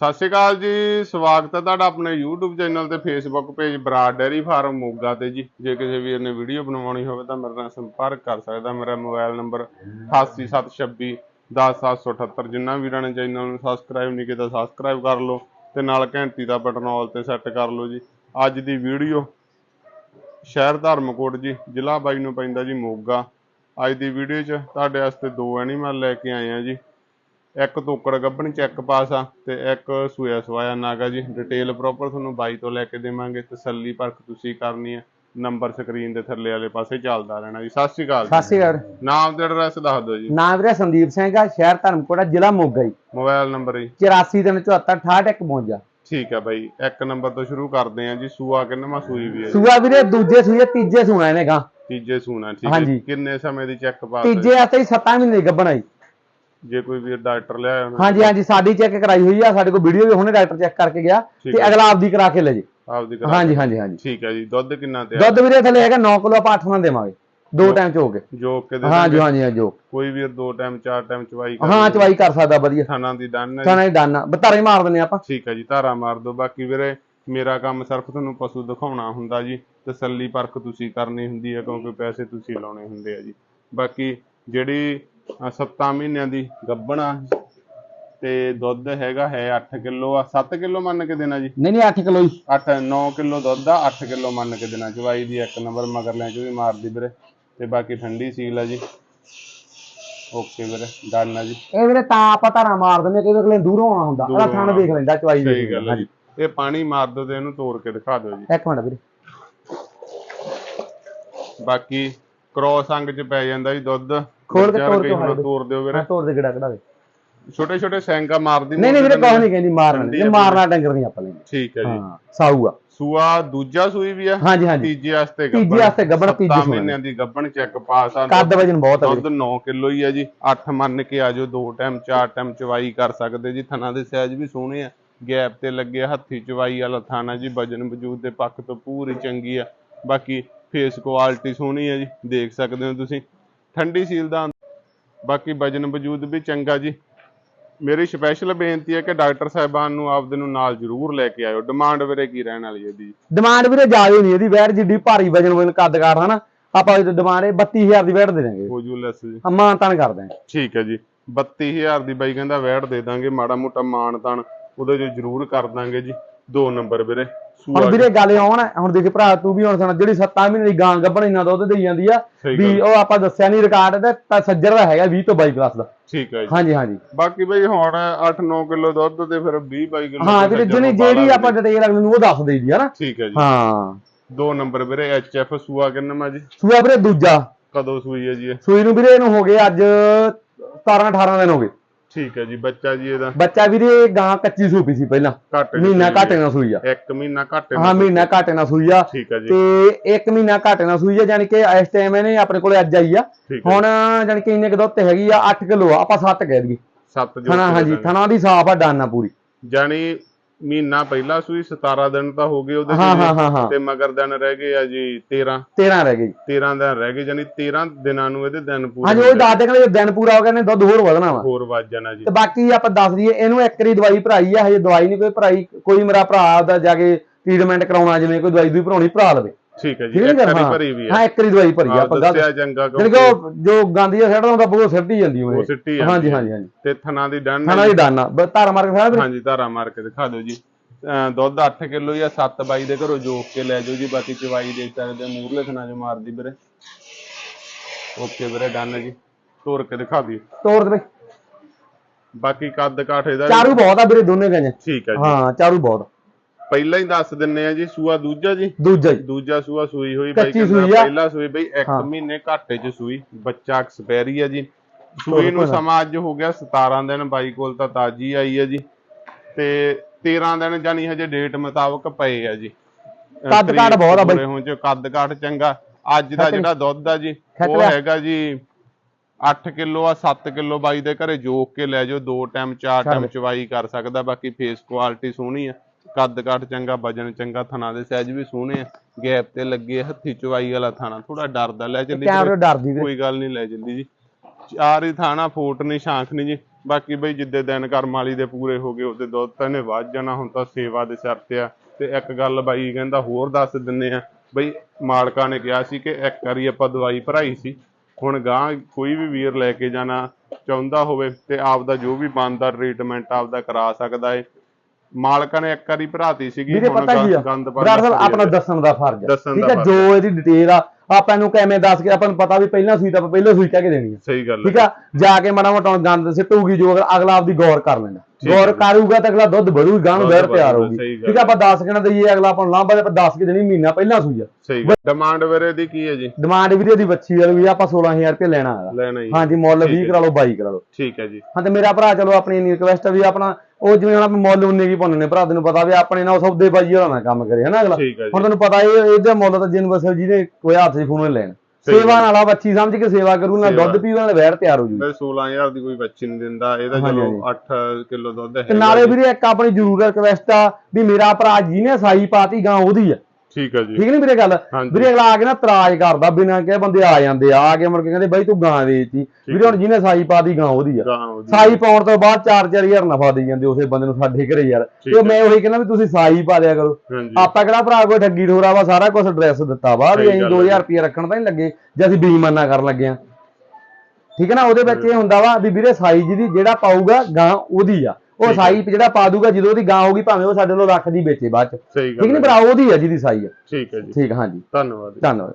ਸਤਿ ਸ਼੍ਰੀ ਅਕਾਲ ਜੀ, ਸਵਾਗਤ ਹੈ ਤੁਹਾਡਾ ਆਪਣੇ YouTube ਚੈਨਲ ਤੇ Facebook page Brar dairy farm Moga ਤੇ ਜੀ। ਜੇ ਕਿਸੇ ਵੀਰ ਨੇ ਵੀਡੀਓ ਬਣਵਾਉਣੀ ਹੋਵੇ ਤਾਂ ਮੇਰੇ ਨਾਲ ਸੰਪਰਕ ਕਰ ਸਕਦਾ। ਮੇਰਾ ਮੋਬਾਈਲ ਨੰਬਰ 8876 10778 ਜਿੰਨਾ ਵੀਰਾਂ ਨੇ ਚੈਨਲ ਨੂੰ ਸਬਸਕ੍ਰਾਈਬ ਨਹੀਂ ਕੀਤਾ ਸਬਸਕ੍ਰਾਈਬ ਕਰ ਲਓ ਤੇ ਨਾਲ ਘੰਟੀ ਦਾ ਬਟਨ ਆਲ ਤੇ ਸੈੱਟ ਕਰ ਲਓ ਜੀ। ਅੱਜ ਦੀ ਵੀਡੀਓ ਸ਼ਹਿਰ ਧਰਮਕੋਟ ਜੀ, ਜ਼ਿਲ੍ਹਾ ਬਾਈ ਨੂੰ ਪੈਂਦਾ ਜੀ ਮੋਗਾ। ਅੱਜ ਦੀ ਵੀਡੀਓ 'ਚ ਤੁਹਾਡੇ ਵਾਸਤੇ ਦੋ ਐਨੀਮਲ ਲੈ ਕੇ ਆਏ ਆ ਜੀ। ਇੱਕ ਤੋਕੜ ਗੱਭਣ ਚੈੱਕ ਪਾਸ ਆ ਤੇ ਇੱਕ ਸੂਆ ਸਵਾਇਆ ਨਾਗਾ ਜੀ। ਡਿਟੇਲ ਪ੍ਰੋਪਰ ਤੁਹਾਨੂੰ ਬਾਈ ਤੋਂ ਲੈ ਕੇ ਦੇਵਾਂਗੇ ਤਸੱਲੀ ਪਰਖ ਤੁਸੀਂ ਕਰਨੀ ਹੈ। ਨੰਬਰ ਸਕਰੀਨ ਦੇ ਥੱਲੇ ਵਾਲੇ ਪਾਸੇ ਚੱਲਦਾ ਰਹਿਣਾ ਜੀ। ਸਤਿ ਸ਼੍ਰੀ ਅਕਾਲ ਸਤਿ ਸ਼੍ਰੀ ਅਕਾਲ। ਨਾਮ ਤੇ ਐਡਰੈਸ ਦੱਸ ਦਿਓ ਜੀ। ਨਾਮ ਵੀਰੇ ਸੰਦੀਪ ਸਿੰਘ ਆ ਸ਼ਹਿਰ ਧਰਮਕੋਟਾ ਜ਼ਿਲ੍ਹਾ ਮੋਗਾ ਜੀ। ਮੋਬਾਈਲ ਨੰਬਰ ਜੀ। 8474685152 ਠੀਕ ਹੈ ਬਾਈ। ਇੱਕ ਨੰਬਰ ਤੋਂ ਸ਼ੁਰੂ ਕਰਦੇ ਹਾਂ ਜੀ। ਸੂਆ ਕਿੰਨਵਾਂ ਸੂਈ ਵੀ ਹੈ ਸੂਆ ਵੀਰੇ ਦੂਜੇ ਸੂਏ ਤੀਜੇ ਸੂਣਾ ਇਹਨੇ ਗਾ। ਤੀਜੇ ਸੂਣਾ ਠੀਕ ਹੈ। ਕਿੰਨੇ ਸਮੇਂ ਦੀ ਚੈੱਕ ਪਾਸ ਤੀਜੇ ਹੀ 7 ਮਹੀਨੇ ਗੱਭਣ ਜੇ ਕੋਈ ਵੀਰ ਡਾਕਟਰ ਲਿਆਇਆ ਹੋਣਾ ਹਾਂਜੀ ਹਾਂਜੀ ਸਾਡੀ ਚੈੱਕ ਕਰਾਈ ਹੋਈ ਆ ਸਾਡੇ ਕੋਲ ਵੀਡੀਓ ਵੀ ਹੁਣੇ ਡਾਕਟਰ ਚੈੱਕ ਕਰਕੇ ਗਿਆ ਤੇ ਹੈ। ਅਗਲਾ ਆਪਦੀ ਕਰਾ ਕੇ ਲੈ ਜੇ। ਆਪਦੀ ਕਰਾ ਹਾਂਜੀ ਹਾਂਜੀ ਹਾਂਜੀ। ਠੀਕ ਹੈ ਜੀ ਦੁੱਧ ਕਿੰਨਾ ਤੇ ਦੁੱਧ ਵੀਰੇ ਥੱਲੇ ਹੈਗਾ 9 ਕਿਲੋ ਆਪਾਂ 8 ਮਣ ਦੇਵਾਂਗੇ। ਦੋ ਟਾਈਮ ਚ ਹੋ ਗਏ। ਜੋ ਕਿ ਦੇ ਹਾਂਜੀ ਦਾਂਗੇ। ਹਾਂਜੀ ਹਾਂਜੀ ਜੋ। ਕੋਈ ਵੀਰ ਦੋ ਟਾਈਮ ਚਾਰ ਟਾਈਮ ਚਵਾਈ ਹਾਂ ਚਵਾਈ ਕਰ ਸਕਦਾ ਵਧੀਆ। ਥਾਣਾ ਦੀ ਡਨ ਹੈ ਜੀ। ਸਾਨਾ ਹੀ ਡਾਨਾ ਬਤਾਰੇ ਮਾਰ ਦਿੰਨੇ ਆਪਾਂ। ਠੀਕ ਹੈ ਜੀ ਧਾਰਾ ਮਾਰ ਦਿਓ। ਬਾਕੀ ਵੀਰੇ ਮੇਰਾ ਕੰਮ ਸਿਰਫ ਤੁਹਾਨੂੰ ਪਸ਼ੂ ਦਿਖਾਉਣਾ ਹੁੰਦਾ ਜੀ। ਤਸੱਲੀ ਪਰਖ ਤੁਸੀਂ ਕਰਨੀ ਹੁੰਦੀ ਹੈ ਕਿਉਂਕਿ ਪੈਸੇ ਤੁਸੀਂ ਲਾਉਣੇ ਹੁੰਦੇ ਆ ਜੀ। ਬਾਕੀ ਜਿਹੜੀ 7 ਮਹੀਨਿਆਂ ਦੀ ਗੱਭਣਾ ਤੇ ਦੁੱਧ ਹੈਗਾ ਹੈ 8 ਕਿਲੋ ਆ। 7 ਕਿਲੋ ਮੰਨ ਕੇ ਦੇਣਾ ਜੀ? ਨਹੀਂ ਨਹੀਂ 8 ਕਿਲੋ ਹੀ 8 9 ਕਿਲੋ ਦੁੱਧ ਆ 8 ਕਿਲੋ ਮੰਨ ਕੇ ਦੇਣਾ। ਚਵਾਈ ਦੀ ਇੱਕ ਨੰਬਰ ਮਗਰ ਲੈ ਚ ਵੀ ਮਾਰਦੀ ਵੀਰੇ। ਤੇ ਬਾਕੀ ਠੰਡੀ ਸੀਲ ਆ ਜੀ। ਓਕੇ ਵੀਰੇ ਡਨ ਆ ਜੀ। ਇਹ ਵੀਰੇ ਤਾਂ ਆਪਾਂ ਧਾਰਾ ਮਾਰ ਦਿੰਨੇ ਕਿ ਅਗਲੇ ਦੂਰੋਂ ਆਉਣਾ ਹੁੰਦਾ। ਅਗਲਾ ਥਾਣ ਦੇਖ ਲੈਂਦਾ ਚਵਾਈ ਸਹੀ ਦੇਖ ਗੱਲ ਹੈ ਜੀ। ਇਹ ਪਾਣੀ ਮਾਰ ਦਿਓ ਤੇ ਇਹਨੂੰ ਤੋੜ ਕੇ ਦਿਖਾ ਦਿਓ ਜੀ। ਇੱਕ ਮਿੰਟ ਵੀਰੇ। ਬਾਕੀ ਕ੍ਰੋਸ ਅੰਗ ਚ ਪੈ ਜਾਂਦਾ ਜੀ ਦੁੱਧ ਖੋਲ ਕੇ ਤੋੜ ਕੇ ਦਿਓ। ਤੋੜ ਦਿਓ ਵੀਰੇ। ਤੋੜ ਦੇ ਗਿੜਾ ਕਢਾ ਦੇ। ਛੋਟੇ ਛੋਟੇ ਸੈਂਗਾ ਮਾਰਦੀ ਨਹੀਂ ਨਹੀਂ ਵੀਰੇ ਕੁਛ ਨਹੀਂ ਕਹਿੰਦੀ ਮਾਰਨਾ ਆ ਮਾਰਨਾ ਡੰਗਰ ਨਹੀਂ ਆਪਾਂ ਲੈਂਦੇ। ਠੀਕ ਹੈ ਜੀ। ਹਾਂ ਸਾਊ ਆ ਸੂਆ ਦੂਜਾ ਸੂਈ ਵੀ ਆ? ਹਾਂਜੀ ਹਾਂਜੀ। ਤੀਜੇ ਵਾਸਤੇ ਤੀਜੇ ਵਾਸਤੇ ਗੱਭਣ, ਤੀਜੇ ਸੂਏ। ਮਹੀਨਿਆਂ ਦੀ ਗੱਭਣ ਚੈੱਕ ਪਾਸ ਆ। ਕੱਦ ਵਜਨ ਬਹੁਤ ਆ ਦੁੱਧ 9 ਕਿਲੋ ਹੀ ਆ ਜੀ। 8 ਮੰਨ ਕੇ ਆ ਜਾਓ ਦੋ ਟਾਈਮ ਚਾਰ ਟਾਈਮ ਚਵਾਈ ਕਰ ਸਕਦੇ ਜੀ। ਥਣਾ ਦੇ ਸਾਈਜ਼ ਵੀ ਸੋਹਣੇ ਆ। ਗੈਪ ਤੇ ਲੱਗੇ ਹੱਥੀ ਚਵਾਈ ਵਾਲਾ ਥਾਣਾ ਜੀ। ਵਜਨ ਵਜੂਦ ਦੇ ਪੱਖ ਤੋਂ ਪੂਰੀ ਚੰਗੀ ਆ। ਬਾਕੀ ਫੇਸ ਕੁਆਲਿਟੀ ਸੋਹਣੀ ਆ ਜੀ ਦੇਖ ਸਕਦੇ ਹੋ ਤੁਸੀਂ। ਠੰਡੀ ਸੀਲ ਦਾ ਬਾਕੀ ਵਜਨ ਵਜੂਦ ਵੀ ਚੰਗਾ ਜੀ। ਮੇਰੀ ਸਪੈਸ਼ਲ ਬੇਨਤੀ ਹੈ ਕਿ ਡਾਕਟਰ ਸਾਹਿਬਾਨ ਨੂੰ ਆਪਦੇ ਨੂੰ ਨਾਲ ਜ਼ਰੂਰ ਲੈ ਕੇ ਆਇਓ। ਡਿਮਾਂਡ ਵੀਰੇ ਕੀ ਰਹਿਣ ਵਾਲੀ ਹੈ ਇਹਦੀ? ਡਿਮਾਂਡ ਵੀਰੇ ਜ਼ਿਆਦਾ ਨਹੀਂ ਇਹਦੀ ਵੈਟ ਜਿੱਡੀ ਭਾਰੀ ਵਜਨ ਵਜਨ ਕੱਦ ਕਾਠ ਹਨਾ। ਆਪਾਂ ਇਹਦੀ ਡਿਮਾਂਡ ਇਹ 32000 ਦੀ ਵੈਟ ਦੇ ਦਾਂਗੇ ਹੋ ਜੂ ਲੈਸ ਜੀ। ਅਮਾਨ ਤਾਨ ਕਰ ਦਾਂਗੇ ਠੀਕ ਹੈ ਜੀ। 32000 ਦੀ ਬਾਈ ਕਹਿੰਦਾ ਵੈਟ ਦੇ ਦਾਂਗੇ ਮਾੜਾ ਮੋਟਾ ਮਾਣ ਤਾਣ ਉਹਦੇ ਚ ਜ਼ਰੂਰ ਕਰ ਦਾਂਗੇ ਜੀ। ਦੋ ਨੰਬਰ ਵੀਰੇ। ਹੁਣ ਵੀਰੇ ਗੱਲ ਆਉਣ ਹੁਣ ਦੇਖ ਭਰਾ ਤੂੰ ਵੀ ਹੁਣ ਸੁਣ ਜਿਹੜੀ 7 ਮਹੀਨੇ ਦੀ ਗਾਂ ਗੱਭਣ ਇੰਨਾ ਦੁੱਧ ਦੇਈ ਜਾਂਦੀ ਆ ਵੀ ਉਹ ਆਪਾਂ ਦੱਸਿਆ ਨਹੀਂ ਰਿਕਾਰਡ ਤੇ ਤਾਂ ਸੱਜਰ ਦਾ ਹੈਗਾ 20 ਤੋਂ 22 ਪਲੱਸ ਦਾ। ਠੀਕ ਹੈ ਜੀ। ਹਾਂਜੀ ਹਾਂਜੀ। ਬਾਕੀ ਬਈ ਹੁਣ 8-9 ਕਿਲੋ ਦੁੱਧ ਤੇ ਫਿਰ 20 22 ਕਿਲੋ ਹਾਂ ਵੀਰੇ ਜਿਹੜੀ ਜਿਹੜੀ ਆਪਾਂ ਡਿਟੇਲ ਅਗਲੇ ਨੂੰ ਉਹ ਦੱਸ ਦੇਈ ਦੀ ਹਨਾ ਠੀਕ ਹੈ ਜੀ। ਹਾਂ। ਦੋ ਨੰਬਰ ਵੀਰੇ ਐਚਐਫ ਸੂਆ ਕਿੰਨਾ ਜੀ? ਸੂਆ ਵੀਰੇ ਦੂਜਾ। ਕਦੋਂ ਸੂਈ ਹੈ ਜੀ ਸੂਈ ਨੂੰ ਵੀਰੇ ਇਹਨੂੰ ਹੋ ਗਏ ਅੱਜ 17 18 ਦਿਨ ਹੋ ਗਏ। ਠੀਕ ਹੈ ਜੀ ਬੱਚਾ ਜੀ ਇਹਦਾ। ਬੱਚਾ ਵੀਰੇ ਗਾਂ ਕੱਚੀ ਸੂਪੀ ਸੀ ਪਹਿਲਾਂ। ਘੱਟ ਮਹੀਨਾ ਘਾਟੇ ਨਾਲ ਸੂਈ ਆ। ਇੱਕ ਮਹੀਨਾ ਘੱਟ ਹਾਂ ਮਹੀਨਾ ਘਾਟੇ ਨਾਲ ਸੂਈ ਆ। ਠੀਕ ਹੈ ਜੀ। ਤੇ ਇੱਕ ਮਹੀਨਾ ਘਾਟੇ ਨਾਲ ਸੂਈ ਆ ਯਾਨੀ ਕਿ ਇਸ ਟਾਈਮ ਇਹਨੇ ਆਪਣੇ ਕੋਲੇ ਅੱਜ ਆਈ ਆ। ਹੁਣ ਯਾਨੀ ਕਿ ਇੰਨੇ ਕੁ ਦੁੱਧ ਤੇ ਹੈਗੀ ਆ 8 ਕਿਲੋ ਆ। ਆਪਾਂ 7 ਕਹਿ ਦਈਏ। 7 ਜੋ ਥਣਾ ਹਾਂਜੀ ਥਣਾ ਦੀ ਸਾਫ਼ ਆ ਡਾਨਾ ਪੂਰੀ। ਜਾਨੀ ਮਹੀਨਾ ਪਹਿਲਾਂ ਸੂਈ 17 ਦਿਨ ਤਾਂ ਹੋ ਗਏ ਉਹਦੇ ਹਾਂ ਚ ਹਾਂ ਜੀ। ਹਾਂ ਹਾਂ। ਤੇ ਮਗਰ ਦਿਨ ਰਹਿ ਗਏ ਆ ਜੀ 13 13 ਰਹਿ ਗਈ 13 ਦਿਨ ਰਹਿ ਗਏ ਜਾਨੀ 13 ਦਿਨਾਂ ਨੂੰ ਇਹਦੇ ਦਿਨ ਪੂਰੇ ਹਾਂਜੀ ਉਹ ਦੱਸ ਦੇ ਕਹਿੰਦੇ ਦਿਨ ਪੂਰਾ ਹੋ ਗਿਆ ਨੇ ਦੁੱਧ ਹੋਰ ਵਧਣਾ ਵਾ। ਹੋਰ ਵੱਜ ਜਾਣਾ ਜੀ। ਤੇ ਬਾਕੀ ਆਪਾਂ ਦੱਸ ਦਈਏ ਇਹਨੂੰ ਇੱਕ ਵਾਰੀ ਦਵਾਈ ਭਰਾਈ ਆ ਹਜੇ ਦਵਾਈ ਨਹੀਂ ਕੋਈ ਭਰਾਈ ਕੋਈ ਮੇਰਾ ਭਰਾ ਦਾ ਜਾ ਕੇ ਟ੍ਰੀਟਮੈਂਟ ਕਰਾਉਣਾ ਜਿਵੇਂ ਕੋਈ ਦਵਾਈ ਦੂਈ ਭਰਾਉਣੀ ਭਰਾ ਲਵੇ। ਠੀਕ ਹੈ ਜੀ ਇੱਕ ਵਾਰੀ ਭਰੀ ਵੀ ਹਾਂ। ਹੈ ਇੱਕ ਵਾਰੀ ਦਵਾਈ ਭਰੀ ਆ ਆਪਾਂ ਦੱਸਿਆ ਚੰਗਾ ਕਿਉਂਕਿ ਜੋ ਗਾਂਦੀ ਆ ਸੜਦਾ ਹੁੰਦਾ ਉਹ ਸਿੱਧੀ ਜਾਂਦੀ ਉਹ ਸਿੱਟੀ ਹਾਂਜੀ। ਹਾਂਜੀ ਹਾਂਜੀ। ਤੇ ਥਣਾ ਦੀ ਡਨ ਖਾਣਾ ਦੀ ਡਾਨਾ ਧਾਰਾ ਮਾਰ ਕੇ ਵੀਰੇ। ਹਾਂਜੀ ਧਾਰਾ ਮਾਰ ਕੇ ਦਿਖਾ ਦਿਓ ਜੀ। ਦੁੱਧ 8 ਕਿਲੋ ਜਾਂ 7 ਬਾਈ ਦੇ ਘਰੋਂ ਜੋਕ ਕੇ ਲੈ ਜਾਓ ਜੀ ਬਾਕੀ ਚਵਾਈ ਦੇ ਸਕਦੇ ਮੂਰਲੇ ਥਣਾ ਜੋ ਮਾਰਦੀ ਵੀਰੇ। ਓਕੇ ਵੀਰੇ ਡਨ ਜੀ। ਤੋੜ ਕੇ ਦਿਖਾ ਦਿਓ। ਤੋੜ ਦੇ ਬਈ। ਬਾਕੀ ਕੱਦ ਕਾਠ ਇਹਦਾ ਜੀ- ਚਾਰੂ ਬਹੁਤ ਆ ਵੀਰੇ ਦੋਨੇ ਗਾਂ ਠੀਕ ਹੈ ਜੀ। ਹਾਂ ਚਾਰੂ ਬਹੁਤ। ਪਹਿਲਾਂ ਹੀ ਦੱਸ ਦਿੰਨੇ ਆ ਜੀ ਸੂਆ ਦੂਜਾ ਜੀ ਦੂਜਾ ਹੀ ਦੂਜਾ ਸੂਆ ਸੂਈ ਹੋਈ ਬਾਈ ਕੱਚੀ ਕਹਿੰਦਾ ਸੂਈ ਆ। ਪਹਿਲਾ ਸੂਈ ਬਈ 1 ਹਾਂ। ਮਹੀਨੇ ਘਾਟੇ ਚ ਸੂਈ ਬੱਚਾ ਐਕਸਪਾਇਰੀ ਆ ਜੀ ਸੂਈ ਨੂੰ। ਸਮਾਂ ਅੱਜ ਹੋ ਗਿਆ 17 ਦਿਨ ਬਾਈ ਕੋਲ ਤਾਂ ਤਾਜੀ ਆਈ ਆ ਜੀ ਤੇ 13 ਦਿਨ ਜਾਨੀ ਹਜੇ ਡੇਟ ਮੁਤਾਬਕ ਪਏ ਆ ਜੀ ਕੱਦ ਤਰੀਕ ਬਹੁਤ ਆ ਬਾਈ। ਹੋਣ ਚ ਕੱਦ ਕਾਠ ਚੰਗਾ ਅੱਜ ਦਾ ਜਿਹੜਾ ਦੁੱਧ ਆ ਜੀ ਉਹ। ਹੈਗਾ ਜੀ 8 ਕਿਲੋ ਆ 7 ਕਿਲੋ ਬਾਈ ਦੇ ਘਰੇ ਜੋਕ ਕੇ ਲੈ ਜਾਓ ਦੋ ਟਾਈਮ ਚਾਰ। ਟਾਈਮ ਚਵਾਈ ਕਰ ਸਕਦਾ ਬਾਕੀ ਫੇਸ ਕੁਆਲਿਟੀ ਸੋਹਣੀ ਆ ਕੱਦ ਕਾਠ ਚੰਗਾ ਵਜਨ ਚੰਗਾ ਥਣਾ ਦੇ ਸਾਈਜ਼ ਵੀ ਸੋਹਣੇ ਆ। ਗੈਪ ਤੇ ਲੱਗੇ ਹੱਥੀ ਚਵਾਈ ਵਾਲਾ ਥਾਣਾ। ਥੋੜਾ ਡਰਦਾ ਲੈ ਚੱਲੀ ਕੈਮਰੇ। ਡਰਦੀ ਕੋਈ ਗੱਲ ਨਹੀਂ ਲੈ ਜਲਦੀ ਜੀ। ਚਾਰ ਹੀ ਥਾਣਾ ਫੋਟ ਨਹੀਂ ਸ਼ਾਂਖ ਨਹੀਂ ਜੀ। ਬਾਕੀ ਬਈ ਜਿੱਦੇ ਦਿਨ ਕਰਮ ਵਾਲੀ ਦੇ ਪੂਰੇ ਹੋ ਗਏ ਉਹਦੇ ਦੁੱਧ ਤਾਂ ਇਹਨੇ ਵੱਧ ਜਾਣਾ ਹੁਣ ਤਾਂ ਸੇਵਾ ਦੇ ਸਿਰ ਤੇ ਆ। ਤੇ ਇੱਕ ਗੱਲ ਬਾਈ ਕਹਿੰਦਾ ਹੋਰ ਦੱਸ ਦਿੰਨੇ ਆ। ਬਈ ਮਾਲਕਾਂ ਨੇ ਕਿਹਾ ਸੀ ਕਿ ਇੱਕ ਵਾਰੀ ਆਪਾਂ ਦਵਾਈ ਭਰਾਈ ਸੀ। ਹੁਣ ਗਾਂ ਕੋਈ ਵੀ ਵੀਰ ਲੈ ਕੇ ਜਾਣਾ ਚਾਹੁੰਦਾ ਹੋਵੇ ਤੇ ਆਪਦਾ ਜੋ ਵੀ ਬਣਦਾ ਟ੍ਰੀਟਮੈਂਟ ਆਪਦਾ ਕਰਾ ਸਕਦਾ ਏ। ਮਾਲਕਾਂ ਨੇ ਇੱਕ ਵਾਰੀ ਭਰਾਤੀ ਸੀਗੀ ਵੀਰੇ ਪਤਾ ਕੀ ਆ? ਗੰਦ ਬਰਾੜ ਸਾਹਿਬ ਆਪਣਾ। ਦੱਸਣ ਦਾ ਫਰਜ਼ ਦੱਸਣ ਠੀਕ ਫਰਜ਼ ਜੋ ਇਹਦੀ ਡਿਟੇਲ ਆ ਆਪਾਂ ਨੂੰ ਕਿਵੇਂ ਦੱਸ ਕੇ ਆਪਾਂ ਨੂੰ ਪਤਾ ਵੀ ਪਹਿਲਾਂ ਸੂਈ ਤਾਂ ਆਪਾਂ ਪਹਿਲਾਂ ਸੂਈ ਕਹਿ ਕੇ ਦੇਣੀ ਆ। ਸਹੀ ਗੱਲ ਠੀਕ ਹੈ ਆ? ਜਾ ਕੇ ਮਾੜਾ ਮੋਟਾ ਗੰਦ ਸਿੱਟੂਗੀ ਜੋ ਅਗਲਾ ਆਪਦੀ ਗੌਰ ਕਰ ਲੈਂਦਾ। ਆ ਗੌਰ ਜੀ। ਕਰੂਗਾ ਤਾਂ ਅਗਲਾ ਦੁੱਧ ਵਧੂਗੀ ਗਾਂ ਵੈਰ ਤਿਆਰ ਹੋਊਗੀ ਠੀਕ ਆ ਆਪਾਂ 10 ਕਿਣਾ ਦਈਏ ਅਗਲਾ ਆਪਾਂ ਲਾਂਭਾ ਦੇ ਆਪਾਂ 10 ਕਿ ਦੇਣੀ ਮਹੀਨਾ ਪਹਿਲਾਂ ਸੂਈ ਆ। ਸਹੀ ਡਿਮਾਂਡ ਵੀਰੇ ਦੀ ਕੀ ਹੈ ਜੀ? ਡਿਮਾਂਡ ਵੀਰੇ ਦੀ ਬੱਚੀ ਵਾਲੀ ਆਪਾਂ 16000 ਰੁਪਏ ਲੈਣਾ ਹੈਗਾ। ਲੈਣਾ ਜੀ ਹਾਂਜੀ ਮੁੱਲ ਠੀਕ 20 ਹੈ। ਕਰਾ ਲਓ 22 ਕਰਾ ਲਓ। ਠੀਕ ਹੈ ਜੀ। ਹਾਂ ਤੇ ਮੇਰਾ ਭਰਾ ਚਲੋ ਆਪਣੀ ਇੰਨੀ ਰਿਕਵੈਸਟ ਆ ਵੀ ਆਪਣਾ ਉਹ ਜਿਵੇਂ ਹੁਣ ਆਪਾਂ ਮੁੱਲ ਉਨੇ ਕੀ ਪਾਉਂਦੇ ਨੇ ਭਰਾ ਤੈਨੂੰ ਪਤਾ ਵੀ ਆਪਣੇ ਨਾਲ ਸੌਦੇ ਬਾਜੀ ਵਾਲਾ ਨਾ ਕੰਮ ਕਰੇ ਹਨਾ ਅਗਲਾ? ਜੀ। ਹੁਣ ਤੈਨੂੰ ਪਤਾ ਇਹ ਇਹਦੇ ਮੁੱਲ ਤਾਂ ਯੂਨੀਵਰਸਲ ਜਿਹਨੇ ਕੋਈ ਹੱਥ 'ਚ ਫੋਨ ਲੈਣ। ਸੇਵਾ ਨਾਲ ਆ ਬੱਚੀ ਸਮਝ ਕੇ ਸੇਵਾ ਕਰੂ ਸੇਵਾ। ਦੁੱਧ ਪੀਵੇ ਨਾਲ ਵੈਰ ਤਿਆਰ ਹੋ ਜੂ ਮੈਂ 16000 ਦੀ ਕੋਈ ਬੱਚੀ ਨਹੀਂ ਦਿੰਦਾ ਇਹਦਾ ਚਲੋ ਹਾਂਜੀ। 8 ਕਿਲੋ ਦੁੱਧ ਹੈ ਨਾਲੇ ਵੀਰੇ ਇੱਕ ਆਪਣੀ ਜ਼ਰੂਰ ਰਿਕਵੈਸਟ ਆ ਵੀ ਮੇਰਾ ਭਰਾ ਜਿਹਨੇ ਸਾਈ ਪਾਤੀ ਗਾਂ ਉਹਦੀ ਆ ਠੀਕ ਹੈ ਜੀ। ਠੀਕ ਨਹੀਂ ਵੀਰੇ ਗੱਲ। ਵੀਰੇ ਅਗਲਾ ਆ ਕੇ ਨਾ ਤਰਾਜ ਕਰਦਾ ਬਿਨਾਂ ਕਹੇ ਬੰਦੇ ਆ ਜਾਂਦੇ ਆ। ਆ ਕੇ ਮੁੜ ਕੇ ਕਹਿੰਦੇ ਬਾਈ ਤੂੰ ਗਾਂ ਵੇਚਤੀ। ਵੀਰੇ ਹੁਣ ਜਿਹਨੇ ਸਾਈ ਪਾਤੀ ਗਾਂ ਉਹਦੀ ਆ। ਸਾਈ ਪਾਉਣ ਤੋਂ ਬਾਅਦ 4-4000 ਨਫਾ ਦੇਈ ਜਾਂਦੇ ਉਸੇ ਬੰਦੇ ਨੂੰ ਸਾਡੇ ਘਰੇ ਯਾਰ। ਤੇ। ਮੈਂ ਉਹੀ ਕਹਿੰਦਾ ਵੀ ਤੁਸੀਂ ਸਾਈ ਪਾ ਦਿਆ ਕਰੋ। ਆਪਾਂ ਕਿਹੜਾ ਭਰਾ ਕੋਈ ਠੱਗੀ ਠੋਰਾ ਵਾ ਸਾਰਾ ਕੁਝ ਐਡਰੈਸ ਦਿੱਤਾ ਵਾ। ਵੀ ਅਸੀਂ ਗੱਲ ਹੈ 2000 ਰੁਪਏ ਰੱਖਣ ਤਾਂ ਨਹੀਂ ਲੱਗੇ ਜੇ ਅਸੀਂ ਬੇਈਮਾਨਾ ਕਰਨ ਲੱਗੇ ਆ। ਠੀਕ ਹੈ ਨਾ? ਉਹਦੇ ਵਿੱਚ ਇਹ ਹੁੰਦਾ ਵਾ ਵੀ ਵੀਰੇ ਸਾਈ ਜਿਹਦੀ ਜਿਹੜਾ ਪਾਊਗਾ ਗਾਂ ਉਹਦੀ ਆ। ਉਹ ਹੈ। ਸਾਈ ਜਿਹੜਾ ਪਾ ਦੂਗਾ ਜਦੋਂ ਉਹਦੀ ਗਾਂ ਹੋਊਗੀ ਭਾਵੇਂ ਉਹ ਸਾਡੇ ਕੋਲ ਰੱਖ ਦੀ ਵੇਚੇ ਬਾਅਦ ਚ। ਠੀਕ ਨਹੀਂ ਹੈ ਭਰਾ ਉਹਦੀ ਆ ਜਿਹਦੀ ਸਾਈ ਆ ਠੀਕ ਹੈ ਜੀ। ਠੀਕ ਹਾਂਜੀ। ਧੰਨਵਾਦ। ਧੰਨਵਾਦ।